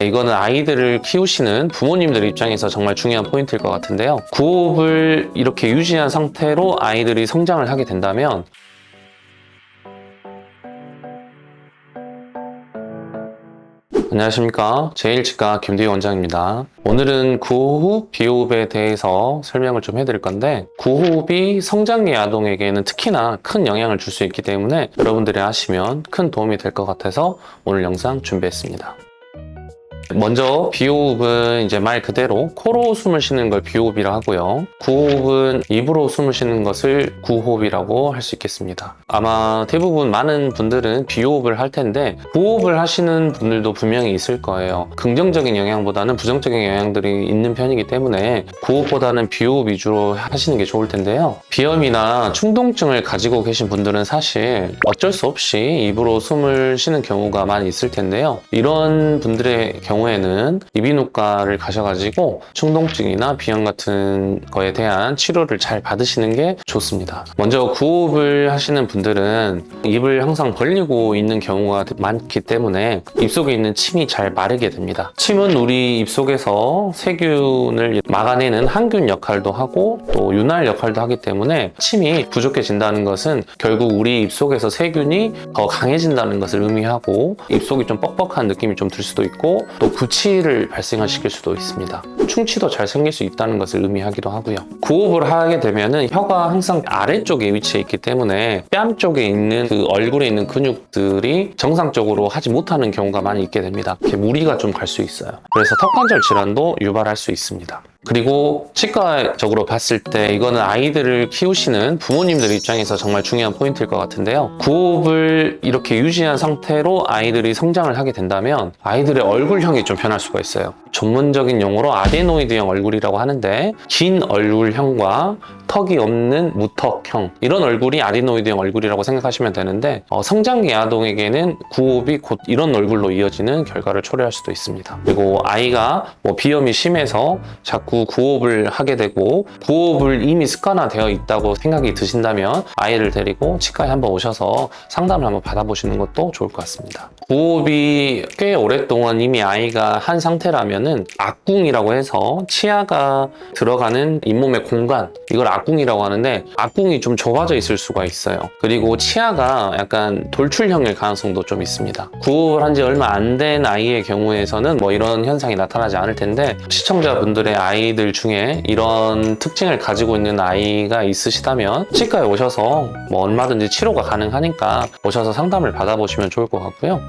이거는 아이들을 키우시는 부모님들 입장에서 정말 중요한 포인트일 것 같은데요. 구호흡을 이렇게 유지한 상태로 아이들이 성장을 하게 된다면 안녕하십니까. 제일치과 김대희 원장입니다. 오늘은 구호흡, 비호흡에 대해서 설명을 좀 해드릴 건데, 구호흡이 성장기 아동에게는 특히나 큰 영향을 줄 수 있기 때문에 여러분들이 하시면 큰 도움이 될 것 같아서 오늘 영상 준비했습니다. 먼저 비호흡은 이제 말 그대로 코로 숨을 쉬는 걸 비호흡이라 하고요. 구호흡은 입으로 숨을 쉬는 것을 구호흡이라고 할 수 있겠습니다. 아마 대부분 많은 분들은 비호흡을 할 텐데 구호흡을 하시는 분들도 분명히 있을 거예요. 긍정적인 영향보다는 부정적인 영향들이 있는 편이기 때문에 구호흡보다는 비호흡 위주로 하시는 게 좋을 텐데요. 비염이나 충동증을 가지고 계신 분들은 사실 어쩔 수 없이 입으로 숨을 쉬는 경우가 많이 있을 텐데요. 이런 분들의 경우 에는 이비인후과를 가셔가지고 충동증이나 비염 같은 거에 대한 치료를 잘 받으시는 게 좋습니다. 먼저 구호흡을 하시는 분들은 입을 항상 벌리고 있는 경우가 많기 때문에 입속에 있는 침이 잘 마르게 됩니다. 침은 우리 입속에서 세균을 막아내는 항균 역할도 하고 또 윤활 역할도 하기 때문에 침이 부족해진다는 것은 결국 우리 입속에서 세균이 더 강해진다는 것을 의미하고 입속이 좀 뻑뻑한 느낌이 좀 들 수도 있고 또 구취를 발생시킬 수도 있습니다. 충치도 잘 생길 수 있다는 것을 의미하기도 하고요. 구호흡을 하게 되면은 혀가 항상 아래쪽에 위치해 있기 때문에 뺨 쪽에 있는 그 얼굴에 있는 근육들이 정상적으로 하지 못하는 경우가 많이 있게 됩니다. 이렇게 무리가 좀 갈 수 있어요. 그래서 턱관절 질환도 유발할 수 있습니다. 그리고 치과적으로 봤을 때 이거는 아이들을 키우시는 부모님들 입장에서 정말 중요한 포인트일 것 같은데요. 구호흡을 이렇게 유지한 상태로 아이들이 성장을 하게 된다면 아이들의 얼굴형이 좀 변할 수가 있어요. 전문적인 용어로 아데노이드형 얼굴이라고 하는데 긴 얼굴형과 턱이 없는 무턱형 이런 얼굴이 아데노이드형 얼굴이라고 생각하시면 되는데 어, 성장기 아동에게는 구호흡이 곧 이런 얼굴로 이어지는 결과를 초래할 수도 있습니다. 그리고 아이가 뭐 비염이 심해서 자꾸 구호흡을 하게 되고 구호흡을 이미 습관화되어 있다고 생각이 드신다면 아이를 데리고 치과에 한번 오셔서 상담을 한번 받아보시는 것도 좋을 것 같습니다. 구호흡이 꽤 오랫동안 이미 아이 가 한 상태라면은 악궁이라고 해서 치아가 들어가는 잇몸의 공간 이걸 악궁이라고 하는데 악궁이 좀 좁아져 있을 수가 있어요. 그리고 치아가 약간 돌출형일 가능성도 좀 있습니다. 구호흡을 한 지 얼마 안 된 아이의 경우에서는 뭐 이런 현상이 나타나지 않을 텐데 시청자분들의 아이들 중에 이런 특징을 가지고 있는 아이가 있으시다면 치과에 오셔서 뭐 얼마든지 치료가 가능하니까 오셔서 상담을 받아보시면 좋을 것 같고요.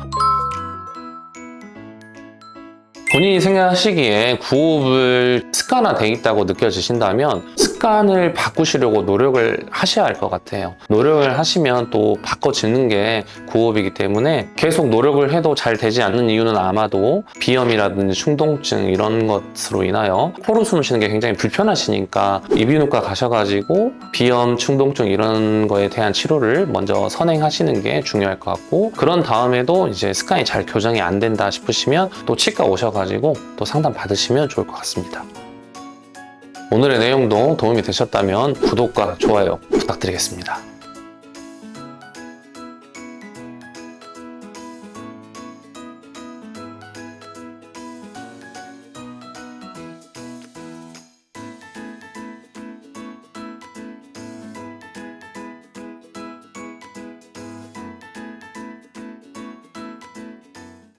본인이 생각하시기에 구호흡을 습관화돼 있다고 느껴지신다면 습관을 바꾸시려고 노력을 하셔야 할 것 같아요. 노력을 하시면 또 바꿔지는 게 구호흡이기 때문에 계속 노력을 해도 잘 되지 않는 이유는 아마도 비염이라든지 충동증 이런 것으로 인하여 코로 숨을 쉬는 게 굉장히 불편하시니까 이비인후과 가셔가지고 비염, 충동증 이런 거에 대한 치료를 먼저 선행하시는 게 중요할 것 같고 그런 다음에도 이제 습관이 잘 교정이 안 된다 싶으시면 또 치과 오셔가지고 또 상담 받으시면 좋을 것 같습니다. 오늘의 내용도 도움이 되셨다면 구독과 좋아요 부탁드리겠습니다.